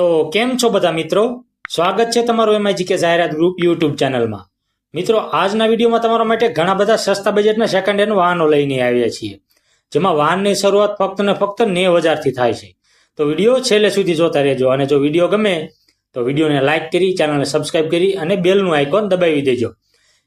તો કેમ છો બધા મિત્રો? સ્વાગત છે તમારું એમઆઈજીકે જાહેરાત ગ્રુપ યુટ્યુબ ચેનલમાં મિત્રો, આજના વિડીયોમાં તમારા માટે ઘણા બધા સસ્તા બજેટના સેકન્ડ હેન્ડ વાહનો લઈને આવ્યા છીએ. જેમાં વાહનની શરૂઆત ફક્ત ને ફક્ત નેવ હજારથી થાય છે. તો વીડિયો છેલ્લે સુધી જોતા રહેજો અને જો વીડિયો ગમે, તો વિડીયોને લાઇક કરી ચેનલને સબસ્ક્રાઇબ કરી અને બેલનું આઇકોન દબાવી દેજો.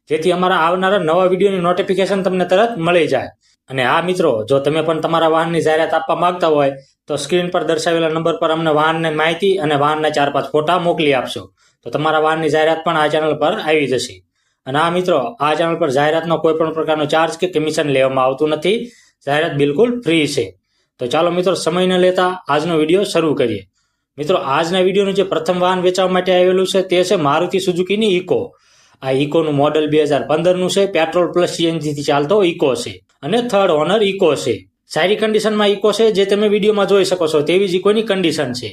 જેથી અમારા આવનારા નવા વિડીયોની નોટિફિકેશન તમને તરત મળી જાય. અને આ મિત્રો, જો તમે પણ તમારા વાહનની જાહેરાત આપવા માંગતા હોય, તો સ્ક્રીન પર દર્શાવેલા નંબર પર અમને વાહનની માહિતી અને વાહનના ચાર પાંચ ફોટા મોકલી આપશો. તો તમારા વાહનની જાહેરાત પણ આ ચેનલ પર આવી જશે. અને આ મિત્રો, આ ચેનલ પર જાહેરાતનો કોઈ પણ પ્રકારનો ચાર્જ કે કમિશન લેવામાં આવતું નથી. જાહેરાત બિલકુલ ફ્રી છે. તો ચાલો મિત્રો, સમય ન લેતા આજનો વીડિયો શરૂ કરીએ. મિત્રો, આજના વિડીયોનું જે પ્રથમ વાહન વેચવા માટે આવેલું છે તે છે મારુતિ સુઝુકીની ઇકો. આ ઇકોનું મોડલ બે હજાર પંદરનું છે. પેટ્રોલ પ્લસ સીએનજીથી ચાલતો ઇકો છે. અને થર્ડ ઓનર ઇકો છે. સારી કન્ડિશનમાં ઇકો છે જે તમે વિડીયોમાં જોઈ શકો છો. તેવી જ ઇકોની કન્ડિશન છે.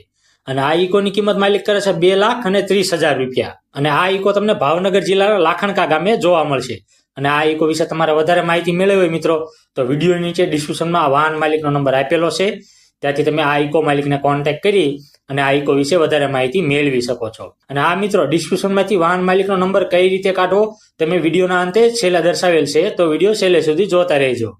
અને આ ઇકોની કિંમત માલિક કરે છે બે લાખ અને ત્રીસ હજાર રૂપિયા. અને આ ઇકો તમને ભાવનગર જિલ્લાના લાખણકા ગામે જોવા મળશે. અને આ ઇકો વિશે તમારે વધારે માહિતી મેળવી હોય મિત્રો, તો વીડિયો નીચે ડિસ્ક્રિપ્શનમાં વાહન માલિકનો નંબર આપેલો છે. ત્યાંથી તમે આ ઇકો માલિકને કોન્ટેક્ટ કરી અને આ ઇકો વિશે વધારે માહિતી મેળવી શકો છો. અને આ મિત્રો, ડિસ્ક્રિપ્શનમાંથી વાહન માલિકનો નંબર કઈ રીતે કાઢવો, તમે વિડીયોના અંતે છેલ્લા દર્શાવેલ છે, તો વીડિયો છેલ્લે સુધી જોતા રહેજો.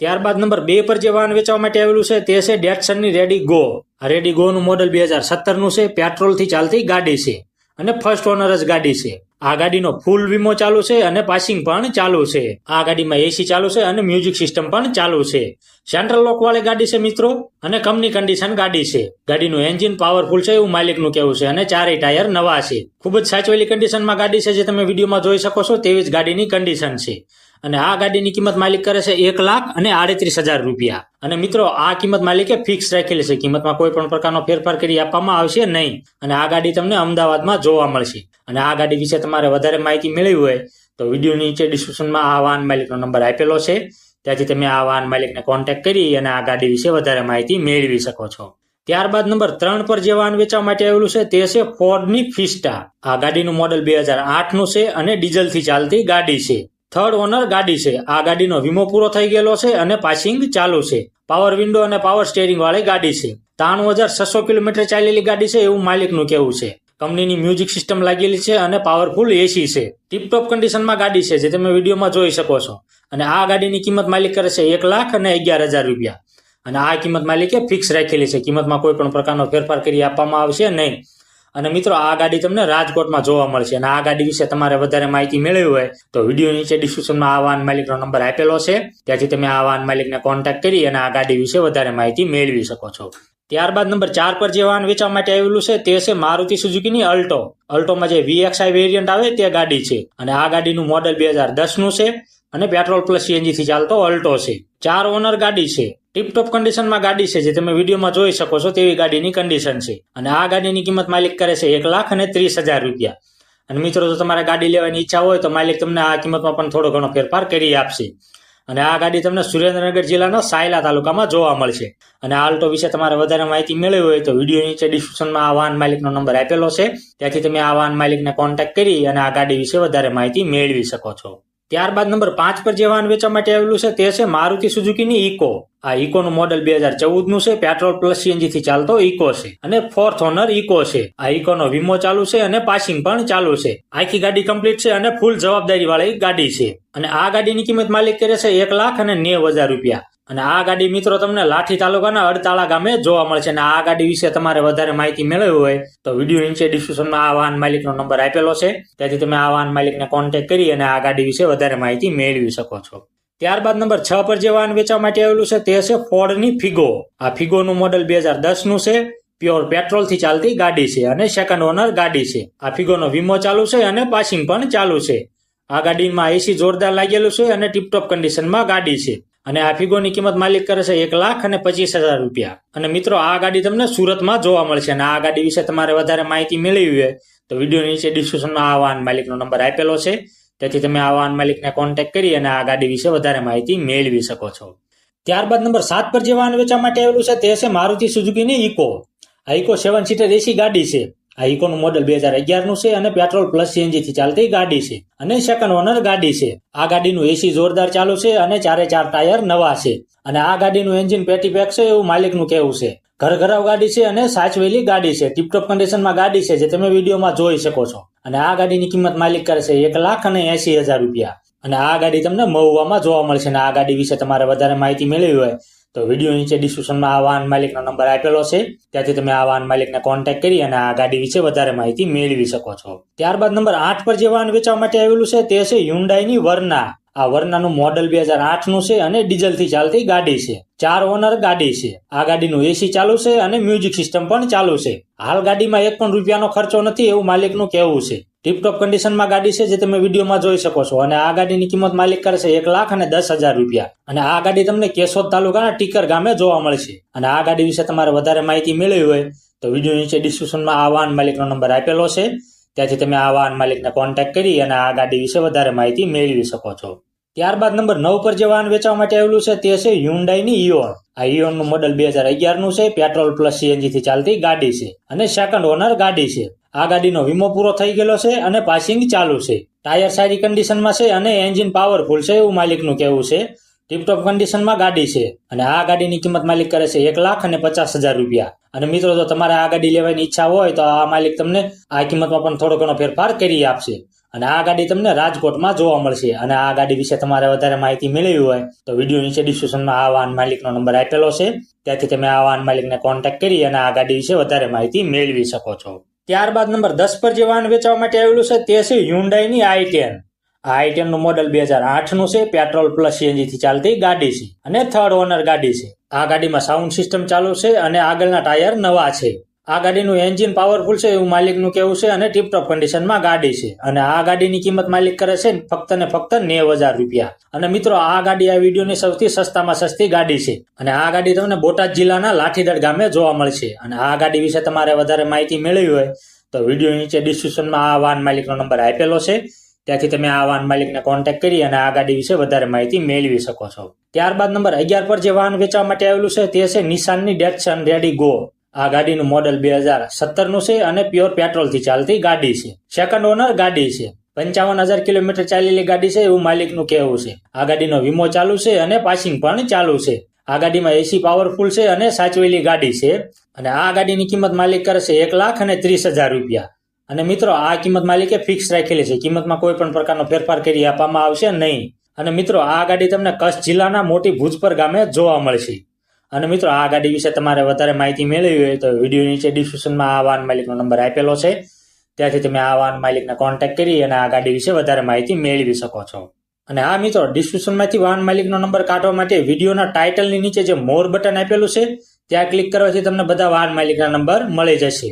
ત્યારબાદ નંબર બે પર જે વાહન વેચવા માટે આવેલું છે, તે છે ડેટસનની રેડી ગો. આ રેડી ગોનું મોડલ બે હજાર સત્તરનું છે, પેટ્રોલથી ચાલતી ગાડી છે અને ફર્સ્ટ ઓનર જ ગાડી છે. આ ગાડીનો ફૂલ વીમો ચાલુ છે અને પાસિંગ પણ ચાલુ છે. આ ગાડીમાં એસી ચાલુ છે અને મ્યુઝિક સિસ્ટમ પણ ચાલુ છે. સેન્ટ્રલ લોકવાળી ગાડી છે મિત્રો અને કંપની કન્ડિશન ગાડી છે. ગાડીનું એન્જિન પાવરફુલ છે એવું માલિકનું કેવું છે અને ચારેય ટાયર નવા છે. ખૂબ જ સાચવેલી કન્ડિશનમાં ગાડી છે જે તમે વિડીયોમાં જોઈ શકો છો તેવી જ ગાડીની કન્ડિશન છે. અને આ ગાડીની કિંમત માલિક કરે છે એક લાખ અને આડત્રીસ હજાર રૂપિયા. અને મિત્રો, આ કિંમત માલિકે ફિક્સ રાખેલી છે. કિંમતમાં કોઈ પણ પ્રકારનો ફેરફાર કરી આપવામાં આવશે નહીં. અને આ ગાડી તમને અમદાવાદમાં જોવા મળશે. અને આ ગાડી વિશે તમારે વધારે માહિતી મેળવી હોય, તો વીડિયો નીચે ડિસ્ક્રિપ્શનમાં આ વાહન માલિકનો નંબર આપેલો છે. ત્યાંથી તમે આ વાહન માલિકને કોન્ટેક્ટ કરી અને આ ગાડી વિશે વધારે માહિતી મેળવી શકો છો. ત્યારબાદ નંબર ત્રણ પર જે વાહન વેચવા માટે આવેલું છે, તે છે ફોર્ડની ફિસ્ટા આ ગાડીનું મોડલ બે હજાર આઠનું છે અને ડીઝલથી ચાલતી ગાડી છે. થર્ડ ઓનર ગાડી છે. આ ગાડીનો વીમો પૂરો થઈ ગયેલો છે અને પાસિંગ ચાલુ છે. પાવર વિન્ડો અને પાવર સ્ટેરિંગ વાળી ગાડી છે. ત્રાણું હજાર છસો કિલોમીટર ચાલેલી ગાડી છે એવું માલિકનું કેવું છે. કંપનીની મ્યુઝિક સિસ્ટમ લાગેલી છે અને પાવરફુલ એસી છે. ટીપટોપ કન્ડિશનમાં ગાડી છે, જે તમે વિડીયોમાં જોઈ શકો છો. અને આ ગાડીની કિંમત માલિક કરે છે એક લાખ અને અગિયાર હજાર રૂપિયા. અને આ કિંમત માલિકે ફિક્સ રાખેલી છે. કિંમતમાં કોઈ પણ પ્રકારનો ફેરફાર કરી આપવામાં આવશે નહીં. અને મિત્રો, આ ગાડી તમને રાજકોટમાં જોવા મળશે અને આ ગાડી વિશે તમારે વધારે માહિતી મેળવી હોય તો વીડિયો નીચે ડિસ્ક્રિપ્શનમાં આ વાહન માલિકનો નંબર આપેલો છે. ત્યાંથી તમે આ વાહન માલિકને કોન્ટેક્ટ કરી અને આ ગાડી વિશે વધારે માહિતી મેળવી શકો છો. ત્યારબાદ નંબર ચાર પર જે વાહન વેચવા માટે આવેલું છે તે છે મારુતિ સુઝુકીની અલ્ટો. અલ્ટોમાં જે વીએક્સઆઈ વેરિયન્ટ આવે તે ગાડી છે અને આ ગાડીનું મોડલ બે હજાર દસનું છે અને પેટ્રોલ પ્લસ સીએનજી થી ચાલતો અલ્ટો છે. ચાર ઓનર ગાડી છે. ટીપટોપ કન્ડિશનમાં ગાડી છે, જે તમે વિડીયોમાં જોઈ શકો છો, તેવી ગાડીની કન્ડિશન છે. અને આ ગાડીની કિંમત માલિક કરે છે એક લાખ અને ત્રીસ હજાર રૂપિયા. અને મિત્રો, જો તમારે ગાડી લેવાની ઈચ્છા હોય, તો માલિક તમને આ કિંમતમાં પણ થોડો ઘણો ફેરફાર કરી આપશે. અને આ ગાડી તમને સુરેન્દ્રનગર જિલ્લાના સાયલા તાલુકામાં જોવા મળશે. અને આલ્ટો વિશે તમારે વધારે માહિતી મેળવી હોય, તો વીડિયો નીચે ડિસ્ક્રિપ્શનમાં આ વાહન માલિકનો નંબર આપેલો છે. ત્યાંથી તમે આ વાહન માલિકને કોન્ટેક્ટ કરી અને આ ગાડી વિશે વધારે માહિતી મેળવી શકો છો. ત્યારબાદ નંબર પાંચ પર જે વાહન વેચવા માટે આવેલું છે, તે છે મારુતિ સુઝુકીની ઇકો આ ઇકોનું મોડલ બે હજાર ચૌદનું છે, પેટ્રોલ પ્લસ સીએનજી થી ચાલતો ઇકો છે. અને ફોર્થ ઓનર ઇકો છે. આ ઇકોનો વીમો ચાલુ છે અને પાસિંગ પણ ચાલુ છે. આખી ગાડી કમ્પ્લીટ છે અને ફૂલ જવાબદારી વાળી ગાડી છે. અને આ ગાડીની કિંમત માલિક કરે છે એક લાખ અને નેવ હજાર રૂપિયા. અને આ ગાડી મિત્રો તમને લાઠી તાલુકાના અડતાળા ગામે જોવા મળશે અને આ ગાડી વિશે તમારે વધારે માહિતી મેળવવી હોય તો વીડિયો નીચે ડિસ્ક્રિપ્શનમાં આ વાહન માલિકનો નંબર આપેલો છે. તેથી તમે આ વાહન માલિકને કોન્ટેક્ટ કરી અને આ ગાડી વિશે વધારે માહિતી મેળવી શકો છો. ત્યારબાદ નંબર છ પર જે વાહન વેચવા માટે આવેલું છે તે છે ફોર્ડની ફિગો. આ ફિગોનું મોડલ બે હજાર દસનું છે. પ્યોર પેટ્રોલથી ચાલતી ગાડી છે અને સેકન્ડ ઓનર ગાડી છે. આ ફિગોનો વીમો ચાલુ છે અને પાસિંગ પણ ચાલુ છે. આ ગાડીમાં એસી જોરદાર લાગેલું છે અને ટીપટોપ કન્ડિશનમાં ગાડી છે. અને આ ફિગોની કિંમત માલિક કરે છે એક લાખ અને પચીસ હજાર રૂપિયા. અને મિત્રો, આ ગાડી તમને સુરતમાં જોવા મળશે અને આ ગાડી વિશે તમારે વધારે માહિતી મેળવી હોય તો વીડિયો નીચે ડિસ્ક્રિપ્શનમાં આ વાહન માલિકનો નંબર આપેલો છે. તેથી તમે આ વાહન માલિકને કોન્ટેક્ટ કરી અને આ ગાડી વિશે વધારે માહિતી મેળવી શકો છો. ત્યારબાદ નંબર સાત પર જે વાહન વેચવા માટે આવેલું છે તે છે મારુતિ સુઝુકીની ઇકો આ ઇકો સેવન સીટર એસી ગાડી છે. આ ઇકોનું મોડલ બે હજાર અગિયારનું છે અને પેટ્રોલ પ્લસ સીએનજી થી ચાલતી ગાડી છે. અને સેકન્ડ ઓનર ગાડી છે. આ ગાડીનું એસી જોરદાર ચાલુ છે અને ચારે ચાર ટાયર નવા છે. અને આ ગાડીનું એન્જિન પેટી પેક છે એવું માલિકનું કહેવું છે. ઘર ઘરાવ ગાડી છે અને સાચવેલી ગાડી છે. ટીપટોપ કન્ડિશનમાં ગાડી છે જે તમે વિડીયોમાં જોઈ શકો છો. અને આ ગાડીની કિંમત માલિક કરે છે એક લાખ અને એસી હજાર રૂપિયા. અને આ ગાડી તમને મહુવામાં જોવા મળશે અને આ ગાડી વિશે તમારે વધારે માહિતી મેળવી હોય તો વીડિયો નીચે ડિસ્ક્રિપ્શનમાં આ વાહન માલિકનો નંબર આપેલો છે. ત્યાંથી તમે આ વાહન માલિકને કોન્ટેક્ટ કરી અને આ ગાડી વિશે વધારે માહિતી મેળવી શકો છો. ત્યારબાદ નંબર આઠ પર જે વાહન વેચવા માટે આવેલું છે તે છે હ્યુન્ડાઈની વર્ના આ વર્નાનું મોડલ બે હજાર આઠનું છે અને ડીઝલથી ચાલતી ગાડી છે. ચાર ઓનર ગાડી છે. આ ગાડીનું એસી ચાલુ છે અને મ્યુઝિક સિસ્ટમ પણ ચાલુ છે. હાલ ગાડીમાં એક પણ રૂપિયાનો ખર્ચો નથી એવું માલિકનું કહેવું છે. ટીપટોપ કન્ડિશનમાં ગાડી છે જે તમે વિડીયોમાં જોઈ શકો છો અને આ ગાડીની કિંમત માલિક કરશે એક લાખ અને દસ હજાર રૂપિયા. અને આ ગાડી તમને કેશોદ તાલુકાના ટીકર ગામે જોવા મળશે. અને આ ગાડી વિશે તમારે વધારે માહિતી મેળવી હોય તો વીડિયો નીચે ડિસ્ક્રિપ્શનમાં આ વાહન માલિકનો નંબર આપેલો છે. ત્યાંથી તમે આ વાહન માલિકને કોન્ટેક્ટ કરી અને આ ગાડી વિશે વધારે માહિતી મેળવી શકો છો. ત્યારબાદ નંબર નવ પર જે વાહન વેચવા માટે આવેલું છે તે છે હ્યુન્ડાઈની ઇયોન આ ઇયોનનું મોડલ બે હજાર અગિયારનું છે પેટ્રોલ પ્લસ સીએનજી થી ચાલતી ગાડી છે અને સેકન્ડ ઓનર ગાડી છે. આ ગાડીનો વીમો પૂરો થઈ ગયેલો છે અને પાસિંગ ચાલુ છે. ટાયર સારી કન્ડિશનમાં છે અને એન્જિન પાવરફુલ છે એવું માલિકનું કહેવું છે. ટીપટોપ કન્ડિશનમાં ગાડી છે અને આ ગાડીની કિંમત માલિક કરે છે એક લાખ અને પચાસ હજાર રૂપિયા. અને મિત્રો, જો તમારે આ ગાડી લેવાની ઈચ્છા હોય, તો આ માલિક તમને આ કિંમતમાં પણ થોડો ઘણો ફેરફાર કરી આપશે. અને આ ગાડી તમને રાજકોટમાં જોવા મળશે. અને આ ગાડી વિશે તમારે વધારે માહિતી મેળવી હોય, તો વીડિયો નીચે ડિસ્ક્રિપ્શનમાં આ વાહન માલિકનો નંબર આપેલો છે. ત્યાંથી તમે આ વાહન માલિકને કોન્ટેક્ટ કરી અને આ ગાડી વિશે વધારે માહિતી મેળવી શકો છો. ત્યારબાદ નંબર દસ પર જે વાહન વેચવા માટે આવેલું છે, તે છે હ્યુન્ડાઈની આઈ ટેન આ આઈ ટેન મોડલ બે હજાર આઠનું છે પેટ્રોલ પ્લસ સીએનજીથી ચાલતી ગાડી છે અને થર્ડ ઓનર ગાડી છે. આ ગાડીમાં સાઉન્ડ સિસ્ટમ ચાલુ છે અને આગળના ટાયર નવા છે. આ ગાડીનું એન્જિન પાવરફુલ છે એવું માલિકનું કેવું છે અને ટીપટોપ કન્ડિશનમાં ગાડી છે. અને આ ગાડીની કિંમત માલિક કરે છે ફક્ત ને ફક્ત નેવ હજાર રૂપિયા. અને મિત્રો, આ ગાડી આ વિડીયોની સૌથી સસ્તામાં સસ્તી ગાડી છે. અને આ ગાડી તમને બોટાદ જિલ્લાના લાઠીદળ ગામે જોવા મળશે. અને આ ગાડી વિશે તમારે વધારે માહિતી મેળવી હોય તો વીડિયો નીચે ડિસ્ક્રિપ્શનમાં આ વાહન માલિકનો નંબર આપેલો છે. ત્યાંથી તમે આ વાહન માલિકને કોન્ટેક્ટ કરી અને આ ગાડી વિશે વધારે માહિતી મેળવી શકો છો. ત્યારબાદ નંબર અગિયાર પર જે વાહન વેચવા માટે આવેલું છે તે છે નિશાનની ડેટસન રેડી ગો આ ગાડીનું મોડલ બે હજાર સત્તરનું છે અને પ્યોર પેટ્રોલથી ચાલતી ગાડી છે. સેકન્ડ ઓનર ગાડી છે. પંચાવન હજાર કિલોમીટર ચાલેલી ગાડી છે એવું માલિકનું કહેવું છે. આ ગાડીનો વીમો ચાલુ છે અને પાસિંગ પણ ચાલુ છે. આ ગાડીમાં એસી પાવરફુલ છે અને સાચવેલી ગાડી છે. અને આ ગાડીની કિંમત માલિક કરે છે એક લાખ અને ત્રીસ હજાર રૂપિયા. અને મિત્રો, આ કિંમત માલિકે ફિક્સ રાખેલી છે. કિંમતમાં કોઈ પણ પ્રકારનો ફેરફાર કરી આપવામાં આવશે નહીં. અને મિત્રો, આ ગાડી તમને કચ્છ જિલ્લાના મોટી ભુજપર ગામે જોવા મળશે. અને મિત્રો, આ ગાડી વિશે તમારે વધારે માહિતી મેળવી હોય તો વીડિયો નીચે ડિસ્ક્રિપ્શનમાં આ વાહન માલિકનો નંબર આપેલો છે. ત્યાંથી તમે આ વાહન માલિકને કોન્ટેક્ટ કરી અને આ ગાડી વિશે વધારે માહિતી મેળવી શકો છો. અને હા, મિત્રો ડિસ્ક્રિપ્શનમાંથી વાહન માલિકનો નંબર કાઢવા માટે વિડીયોના ટાઇટલની નીચે જે મોર બટન આપેલું છે, ત્યાં ક્લિક કરવાથી તમને બધા વાહન માલિકના નંબર મળી જશે.